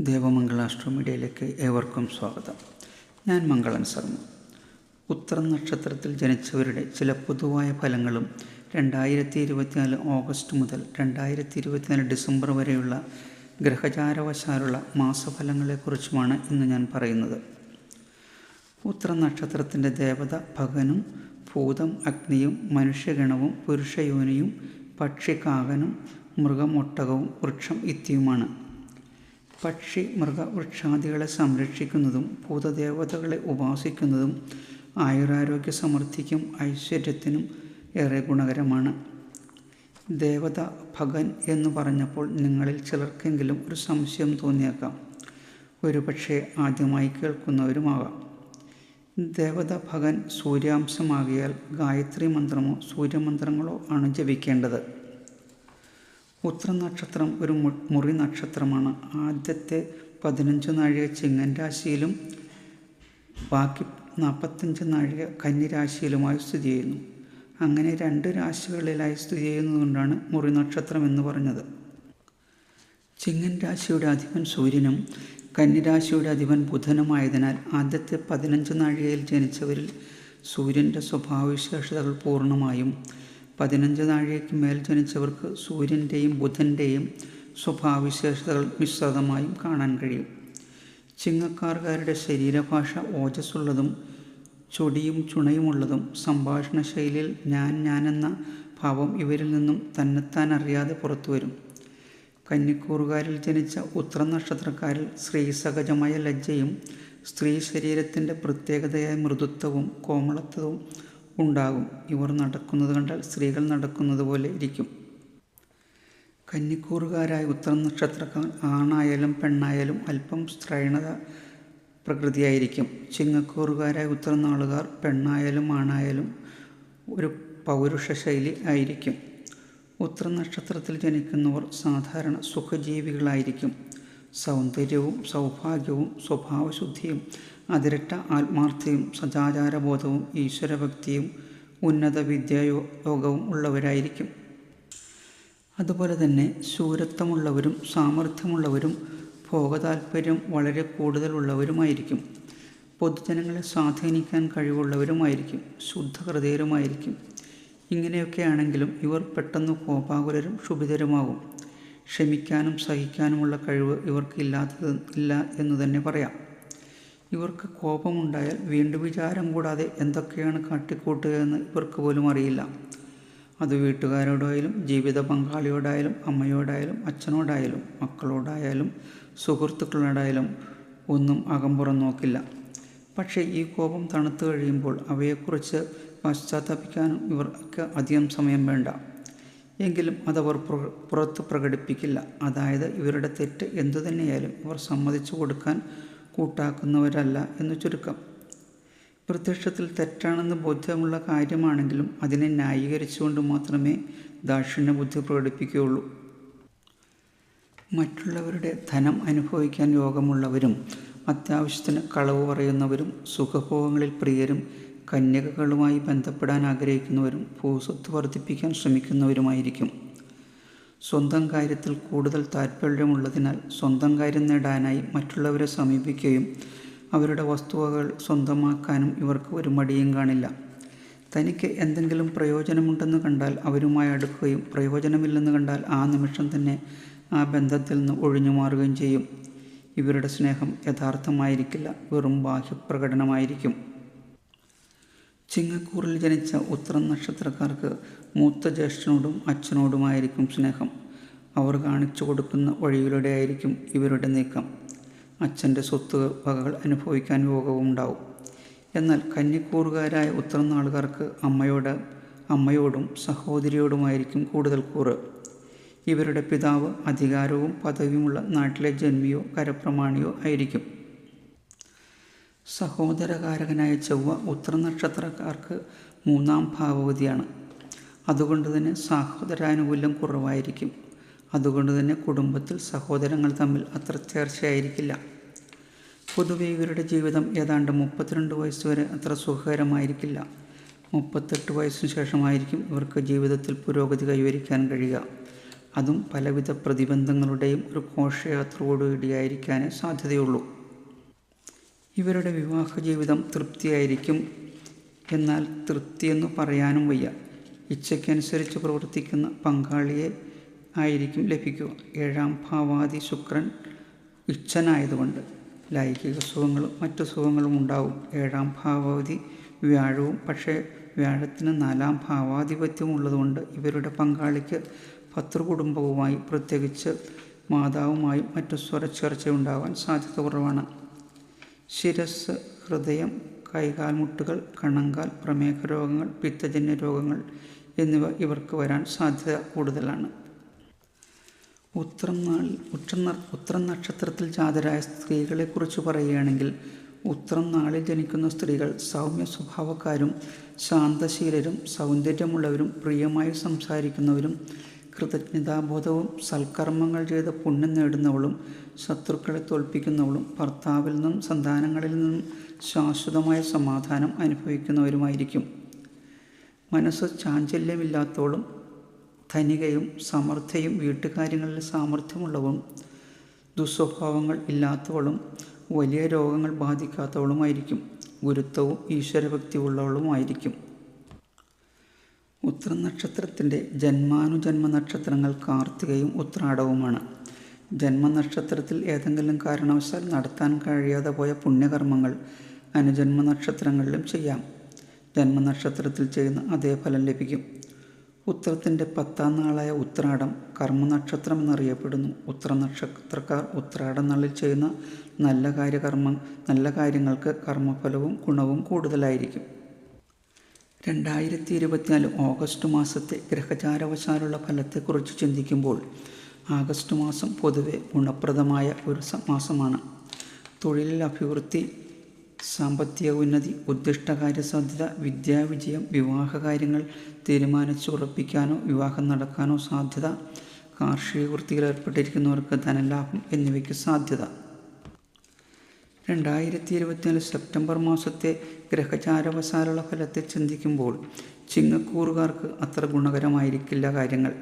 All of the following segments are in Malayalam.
ദേവമംഗള അഷ്ടമീഡിയയിലേക്ക് ഏവർക്കും സ്വാഗതം. ഞാൻ മംഗളൻ ശർമ്മ. ഉത്തരം നക്ഷത്രത്തിൽ ജനിച്ചവരുടെ ചില പൊതുവായ ഫലങ്ങളും രണ്ടായിരത്തി ഇരുപത്തിനാല് ഓഗസ്റ്റ് മുതൽ രണ്ടായിരത്തി ഇരുപത്തിനാല് ഡിസംബർ വരെയുള്ള ഗ്രഹചാരവശാലുള്ള മാസഫലങ്ങളെക്കുറിച്ചുമാണ് ഇന്ന് ഞാൻ പറയുന്നത്. ഉത്തര നക്ഷത്രത്തിന്റെ ദേവത ഭഗനും ഭൂതം അഗ്നിയും മനുഷ്യഗണവും പുരുഷയോനിയും പക്ഷികാകനും മൃഗമൊട്ടകവും വൃക്ഷം ഇത്തിയുമാണ്. പക്ഷി മൃഗ വൃക്ഷാദികളെ സംരക്ഷിക്കുന്നതും ഭൂതദേവതകളെ ഉപാസിക്കുന്നതും ആയുരാരോഗ്യ സമൃദ്ധിക്കും ഐശ്വര്യത്തിനും ഏറെ ഗുണകരമാണ്. ദേവത ഭഗൻ എന്ന് പറഞ്ഞപ്പോൾ നിങ്ങളിൽ ചിലർക്കെങ്കിലും ഒരു സംശയം തോന്നിയേക്കാം. ഒരുപക്ഷെ ആദ്യമായി കേൾക്കുന്നവരുമാകാം. ദേവത ഭഗൻ സൂര്യാംശമാകിയാൽ ഗായത്രി മന്ത്രമോ സൂര്യമന്ത്രങ്ങളോ ആണ് ജപിക്കേണ്ടത്. ഉത്തര നക്ഷത്രം ഒരു മുറി നക്ഷത്രമാണ്. ആദ്യത്തെ പതിനഞ്ച് നാഴിക ചിങ്ങൻ രാശിയിലും ബാക്കി നാൽപ്പത്തഞ്ച് നാഴിക കന്നി രാശിയിലുമായി സ്ഥിതി ചെയ്യുന്നു. അങ്ങനെ രണ്ട് രാശികളിലായി സ്ഥിതി ചെയ്യുന്നതുകൊണ്ടാണ് മുറി നക്ഷത്രം എന്ന് പറഞ്ഞത്. ചിങ്ങൻ രാശിയുടെ അധിപൻ സൂര്യനും കന്നിരാശിയുടെ അധിപൻ ബുധനുമായതിനാൽ ആദ്യത്തെ പതിനഞ്ച് നാഴികയിൽ ജനിച്ചവരിൽ സൂര്യന്റെ സ്വഭാവവിശേഷതകൾ പൂർണമായും പതിനഞ്ച് നാഴികയ്ക്ക് മേൽ ജനിച്ചവർക്ക് സൂര്യന്റെയും ബുധന്റെയും സ്വഭാവവിശേഷതകൾ മിശ്രിതമായും കാണാൻ കഴിയും. ചിങ്ങക്കാർക്കാരുടെ ശരീരഭാഷ ഓജസ്സുള്ളതും ചൊടിയും ചുണയുമുള്ളതും സംഭാഷണ ശൈലിയിൽ ഞാൻ ഞാനെന്ന ഭാവം ഇവരിൽ നിന്നും തന്നെത്താൻ അറിയാതെ പുറത്തു വരും കന്നിക്കൂറുകാരിൽ ജനിച്ച ഉത്തര നക്ഷത്രക്കാരിൽ സ്ത്രീസഹജമായ ലജ്ജയും സ്ത്രീ ശരീരത്തിന്റെ പ്രത്യേകതയായ മൃദുത്വവും കോമളത്വവും ഉണ്ടാകും. ഇവർ നടക്കുന്നത് കണ്ടാൽ സ്ത്രീകൾ നടക്കുന്നത് പോലെ ഇരിക്കും. കന്നിക്കൂറുകാരായ ഉത്തര നക്ഷത്രക്കാർ ആണായാലും പെണ്ണായാലും അല്പം സ്ത്രൈണത പ്രകൃതിയായിരിക്കും. ചിങ്ങക്കൂറുകാരായ ഉത്തരനാളുകാർ പെണ്ണായാലും ആണായാലും ഒരു പൗരുഷ ശൈലി ആയിരിക്കും. ഉത്തര നക്ഷത്രത്തിൽ ജനിക്കുന്നവർ സാധാരണ സുഖജീവികളായിരിക്കും. സൗന്ദര്യവും സൗഭാഗ്യവും സ്വഭാവശുദ്ധിയും അതിരട്ട ആത്മാർത്ഥയും സദാചാരബോധവും ഈശ്വരഭക്തിയും ഉന്നത വിദ്യായോഗവും ഉള്ളവരായിരിക്കും. അതുപോലെ തന്നെ ശൂരത്വമുള്ളവരും സാമർഥ്യമുള്ളവരും ഭോഗതാൽപ്പര്യം വളരെ കൂടുതലുള്ളവരുമായിരിക്കും. പൊതുജനങ്ങളെ സ്വാധീനിക്കാൻ കഴിവുള്ളവരുമായിരിക്കും ശുദ്ധഹൃദയരുമായിരിക്കും. ഇങ്ങനെയൊക്കെ ആണെങ്കിലും ഇവർ പെട്ടെന്ന് കോപാകുലരും ക്ഷുഭിതരുമാകും. ക്ഷമിക്കാനും സഹിക്കാനുമുള്ള കഴിവ് ഇവർക്ക് ഇല്ലാത്തത് ഇല്ല എന്ന് തന്നെ പറയാം. ഇവർക്ക് കോപമുണ്ടായാൽ വീണ്ടും വിചാരം കൂടാതെ എന്തൊക്കെയാണ് കാട്ടിക്കൂട്ടുക എന്ന് ഇവർക്ക് പോലും അറിയില്ല. അത് വീട്ടുകാരോടായാലും ജീവിത പങ്കാളിയോടായാലും അമ്മയോടായാലും അച്ഛനോടായാലും മക്കളോടായാലും സുഹൃത്തുക്കളോടായാലും ഒന്നും അകമ്പുറം നോക്കില്ല. പക്ഷേ ഈ കോപം തണുത്തു കഴിയുമ്പോൾ അവയെക്കുറിച്ച് പശ്ചാത്തപിക്കാനും ഇവർക്ക് അധികം സമയം വേണ്ട. എങ്കിലും അതവർ പുറ- പുറത്ത് പ്രകടിപ്പിക്കില്ല. അതായത് ഇവരുടെ തെറ്റ് എന്തു തന്നെയായാലും ഇവർ സമ്മതിച്ചു കൊടുക്കാൻ കൂട്ടാക്കുന്നവരല്ല എന്ന് ചുരുക്കം. പ്രത്യക്ഷത്തിൽ തെറ്റാണെന്ന് ബോധ്യമുള്ള കാര്യമാണെങ്കിലും അതിനെ ന്യായീകരിച്ചുകൊണ്ട് മാത്രമേ ദാക്ഷിണ്യ ബുദ്ധി പ്രകടിപ്പിക്കുകയുള്ളൂ. മറ്റുള്ളവരുടെ ധനം അനുഭവിക്കാൻ യോഗമുള്ളവരും അത്യാവശ്യത്തിന് കളവ് പറയുന്നവരും സുഖഭോഗങ്ങളിൽ പ്രിയരും കന്യകകളുമായി ബന്ധപ്പെടാൻ ആഗ്രഹിക്കുന്നവരും ഭൂസ്വത്ത് വർദ്ധിപ്പിക്കാൻ ശ്രമിക്കുന്നവരുമായിരിക്കും. സ്വന്തം കാര്യത്തിൽ കൂടുതൽ താൽപ്പര്യമുള്ളതിനാൽ സ്വന്തം കാര്യം നേടാനായി മറ്റുള്ളവരെ സമീപിക്കുകയും അവരുടെ വസ്തുവകൾ സ്വന്തമാക്കാനും ഇവർക്ക് ഒരു മടിയും കാണില്ല. തനിക്ക് എന്തെങ്കിലും പ്രയോജനമുണ്ടെന്ന് കണ്ടാൽ അവരുമായി അടുക്കുകയും പ്രയോജനമില്ലെന്ന് കണ്ടാൽ ആ നിമിഷം തന്നെ ആ ബന്ധത്തിൽ നിന്ന് ഒഴിഞ്ഞു മാറുകയും ചെയ്യും. ഇവരുടെ സ്നേഹം യഥാർത്ഥമായിരിക്കില്ല വെറും ബാഹ്യപ്രകടനമായിരിക്കും. ചിങ്ങക്കൂറിൽ ജനിച്ച ഉത്തരം നക്ഷത്രക്കാർക്ക് മൂത്ത ജ്യേഷ്ഠനോടും അച്ഛനോടുമായിരിക്കും സ്നേഹം. അവർ കാണിച്ചു കൊടുക്കുന്ന വഴിയിലൂടെ ആയിരിക്കും ഇവരുടെ നീക്കം. അച്ഛന്റെ സ്വത്ത് വകകൾ അനുഭവിക്കാൻ യോഗവും ഉണ്ടാവും. എന്നാൽ കന്നിക്കൂറുകാരായ ഉത്തരനാളുകാർക്ക് അമ്മയോട് അമ്മയോടും സഹോദരിയോടുമായിരിക്കും കൂടുതൽ കൂറ്. ഇവരുടെ പിതാവ് അധികാരവും പദവിയുമുള്ള നാട്ടിലെ ജന്മിയോ കരപ്രമാണിയോ ആയിരിക്കും. സഹോദരകാരകനായ ചൊവ്വ ഉത്തരനക്ഷത്രക്കാർക്ക് മൂന്നാം ഭാവവതിയാണ്. അതുകൊണ്ട് തന്നെ സഹോദരാനുകൂല്യം കുറവായിരിക്കും. അതുകൊണ്ട് തന്നെ കുടുംബത്തിൽ സഹോദരങ്ങൾ തമ്മിൽ അത്ര ചേർച്ചയായിരിക്കില്ല. പൊതുവെ ഇവരുടെ ജീവിതം ഏതാണ്ട് മുപ്പത്തിരണ്ട് വയസ്സ് വരെ അത്ര സുഖകരമായിരിക്കില്ല. മുപ്പത്തെട്ട് വയസ്സിന് ശേഷമായിരിക്കും ഇവർക്ക് ജീവിതത്തിൽ പുരോഗതി കൈവരിക്കാൻ കഴിയുക. അതും പലവിധ പ്രതിബന്ധങ്ങളുടെയും ഒരു ഘോഷയാത്രയോടുകൂടിയായിരിക്കാനേ സാധ്യതയുള്ളൂ. ഇവരുടെ വിവാഹ ജീവിതം തൃപ്തിയായിരിക്കും എന്നാൽ തൃപ്തിയെന്ന് പറയാനും വയ്യ. ഇച്ഛയ്ക്കനുസരിച്ച് പ്രവർത്തിക്കുന്ന പങ്കാളിയെ ആയിരിക്കും ലഭിക്കുക. ഏഴാം ഭാവാദി ശുക്രൻ ഇച്ഛനായതുകൊണ്ട് ലൈംഗിക സുഖങ്ങളും മറ്റു സുഖങ്ങളും ഉണ്ടാവും. ഏഴാം ഭാവാദി വ്യാഴവും പക്ഷേ വ്യാഴത്തിന് നാലാം ഭാവാധിപത്യവും ഉള്ളതുകൊണ്ട് ഇവരുടെ പങ്കാളിക്ക് പത്രകുടുംബവുമായി പ്രത്യേകിച്ച് മാതാവുമായും മറ്റു സ്വരച്ചേർച്ചയുണ്ടാകാൻ സാധ്യത കുറവാണ്. ശിരസ് ഹൃദയം കൈകാൽമുട്ടുകൾ കണങ്കാൽ പ്രമേഹ രോഗങ്ങൾ പിത്തജന്യ രോഗങ്ങൾ എന്നിവ ഇവർക്ക് വരാൻ സാധ്യത കൂടുതലാണ്. ഉത്രം നാളിൽ ഉത്രം ഉത്രം നക്ഷത്രത്തിൽ ജാതരായ സ്ത്രീകളെക്കുറിച്ച് പറയുകയാണെങ്കിൽ ഉത്രം നാളിൽ ജനിക്കുന്ന സ്ത്രീകൾ സൗമ്യ സ്വഭാവക്കാരും ശാന്തശീലരും സൗന്ദര്യമുള്ളവരും പ്രിയമായി സംസാരിക്കുന്നവരും കൃതജ്ഞതാബോധവും സൽക്കർമ്മങ്ങൾ ചെയ്ത് പുണ്യം നേടുന്നവളും ശത്രുക്കളെ തോൽപ്പിക്കുന്നവളും ഭർത്താവിൽ നിന്നും സന്താനങ്ങളിൽ നിന്നും ശാശ്വതമായ സമാധാനം അനുഭവിക്കുന്നവരുമായിരിക്കും. മനസ്സ് ചാഞ്ചല്യമില്ലാത്തവളും ധനികയും സമർത്ഥയും വീട്ടുകാര്യങ്ങളിൽ സാമർഥ്യമുള്ളവളും ദുസ്വഭാവങ്ങൾ ഇല്ലാത്തവളും വലിയ രോഗങ്ങൾ ബാധിക്കാത്തവളുമായിരിക്കും. ഗുരുത്വവും ഈശ്വരഭക്തി ഉള്ളവളുമായിരിക്കും ഉത്തര നക്ഷത്രത്തിന്റെ ജന്മാനുജന്മ നക്ഷത്രങ്ങൾ കാർത്തികയും ഉത്രാടവുമാണ്. ജന്മനക്ഷത്രത്തിൽ ഏതെങ്കിലും കാരണവശാൽ നടത്താൻ കഴിയാതെ പോയ പുണ്യകർമ്മങ്ങൾ അനുജന്മ നക്ഷത്രങ്ങളിലും ചെയ്യാം. ജന്മനക്ഷത്രത്തിൽ ചെയ്യുന്ന അതേ ഫലം ലഭിക്കും. ഉത്രത്തിന്റെ പത്താം നാളായ ഉത്രാടം കർമ്മനക്ഷത്രം എന്നറിയപ്പെടുന്നു. ഉത്ര നക്ഷത്രക്കാർ ഉത്രാടം നാളിൽ ചെയ്യുന്ന നല്ല കാര്യകർമ്മം നല്ല കാര്യങ്ങൾക്ക് കർമ്മഫലവും ഗുണവും കൂടുതലായിരിക്കും. രണ്ടായിരത്തി ഇരുപത്തിനാല് ഓഗസ്റ്റ് മാസത്തെ ഗ്രഹചാരവശാലുള്ള ഫലത്തെക്കുറിച്ച് ചിന്തിക്കുമ്പോൾ ആഗസ്റ്റ് മാസം പൊതുവെ ഗുണപ്രദമായ ഒരു മാസമാണ്. തൊഴിലിൽ അഭിവൃദ്ധി സാമ്പത്തിക ഉന്നതി ഉദ്ദിഷ്ടകാര്യ സാധ്യത വിദ്യാവിജയം വിവാഹകാര്യങ്ങൾ തീരുമാനിച്ചുറപ്പിക്കാനോ വിവാഹം നടക്കാനോ സാധ്യത കാർഷിക വൃത്തിയിൽ ഏർപ്പെട്ടിരിക്കുന്നവർക്ക് ധനലാഭം എന്നിവയ്ക്ക് സാധ്യത. രണ്ടായിരത്തി ഇരുപത്തിനാല് സെപ്റ്റംബർ മാസത്തെ ഗ്രഹചാരവശാലുള്ള ഫലത്തെ ചിന്തിക്കുമ്പോൾ ചിങ്ങക്കൂറുകാർക്ക് അത്ര ഗുണകരമായിരിക്കില്ല കാര്യങ്ങൾ.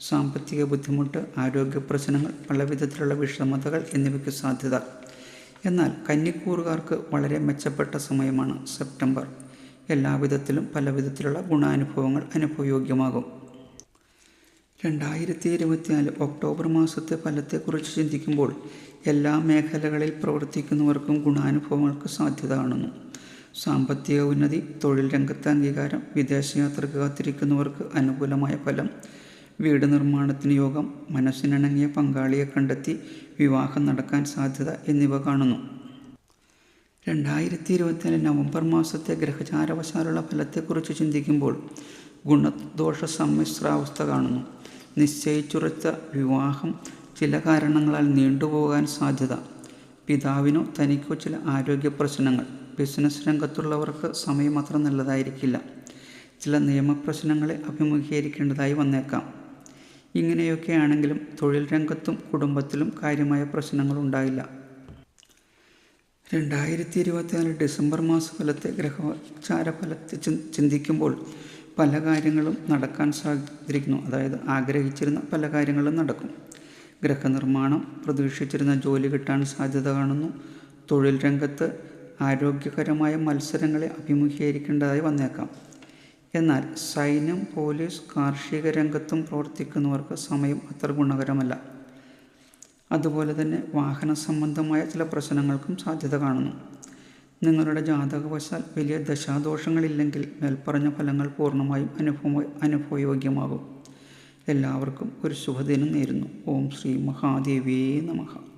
സാമ്പത്തിക ബുദ്ധിമുട്ട് ആരോഗ്യ പ്രശ്നങ്ങൾ പലവിധത്തിലുള്ള വിഷമതകൾ എന്നിവയ്ക്ക് സാധ്യത. എന്നാൽ കന്നിക്കൂറുകാർക്ക് വളരെ മെച്ചപ്പെട്ട സമയമാണ് സെപ്റ്റംബർ. എല്ലാവിധത്തിലും പലവിധത്തിലുള്ള ഗുണാനുഭവങ്ങൾ അനുഭവയോഗ്യമാകും. രണ്ടായിരത്തി ഇരുപത്തിനാല് ഒക്ടോബർ മാസത്തെ ഫലത്തെക്കുറിച്ച് ചിന്തിക്കുമ്പോൾ എല്ലാ മേഖലകളിൽ പ്രവർത്തിക്കുന്നവർക്കും ഗുണാനുഭവങ്ങൾക്ക് സാധ്യത കാണുന്നു സാമ്പത്തിക ഉന്നതി തൊഴിൽ രംഗത്തെ അംഗീകാരം വിദേശയാത്രക്ക് കാത്തിരിക്കുന്നവർക്ക് അനുകൂലമായ ഫലം വീട് നിർമ്മാണത്തിന് യോഗം മനസ്സിനിണങ്ങിയ പങ്കാളിയെ കണ്ടെത്തി വിവാഹം നടക്കാൻ സാധ്യത എന്നിവ കാണുന്നു. രണ്ടായിരത്തി ഇരുപത്തിനാല് നവംബർ മാസത്തെ ഗ്രഹചാരവശാലുള്ള ഫലത്തെക്കുറിച്ച് ചിന്തിക്കുമ്പോൾ ഗുണദോഷ സമ്മിശ്രാവസ്ഥ കാണുന്നു. നിശ്ചയിച്ചുറച്ച വിവാഹം ചില കാരണങ്ങളാൽ നീണ്ടുപോകാൻ സാധ്യത. പിതാവിനോ തനിക്കോ ചില ആരോഗ്യ പ്രശ്നങ്ങൾ. ബിസിനസ് രംഗത്തുള്ളവർക്ക് സമയം അത്ര നല്ലതായിരിക്കില്ല. ചില നിയമപ്രശ്നങ്ങളെ അഭിമുഖീകരിക്കേണ്ടതായി വന്നേക്കാം. ഇങ്ങനെയൊക്കെയാണെങ്കിലും തൊഴിൽ രംഗത്തും കുടുംബത്തിലും കാര്യമായ പ്രശ്നങ്ങൾ ഉണ്ടായില്ല. രണ്ടായിരത്തി ഇരുപത്തിനാല് ഡിസംബർ മാസഫലത്തെ ഗ്രഹചാരഫലത്തെ ചിന്തിക്കുമ്പോൾ പല കാര്യങ്ങളും നടക്കാൻ സാധിച്ചിരിക്കുന്നു. അതായത് ആഗ്രഹിച്ചിരുന്ന പല കാര്യങ്ങളും നടക്കും. ഗ്രഹനിർമ്മാണം പ്രതീക്ഷിച്ചിരുന്ന ജോലി കിട്ടാൻ സാധ്യത കാണുന്നു. തൊഴിൽ രംഗത്ത് ആരോഗ്യകരമായ മത്സരങ്ങളെ അഭിമുഖീകരിക്കേണ്ടതായി വന്നേക്കാം. എന്നാൽ സൈന്യം പോലീസ് കാർഷിക രംഗത്തും പ്രവർത്തിക്കുന്നവർക്ക് സമയം അത്ര ഗുണകരമല്ല. അതുപോലെ തന്നെ വാഹന സംബന്ധമായ ചില പ്രശ്നങ്ങൾക്കും സാധ്യത കാണുന്നു. നിങ്ങളുടെ ജാതകവശാൽ വലിയ ദശാദോഷങ്ങളില്ലെങ്കിൽ മേൽപ്പറഞ്ഞ ഫലങ്ങൾ പൂർണമായും അനുഭവ അനുഭവയോഗ്യമാകും. എല്ലാവർക്കും ഒരു ശുഭദിനം നേരുന്നു. ഓം ശ്രീ മഹാദേവിയേ നമഃ.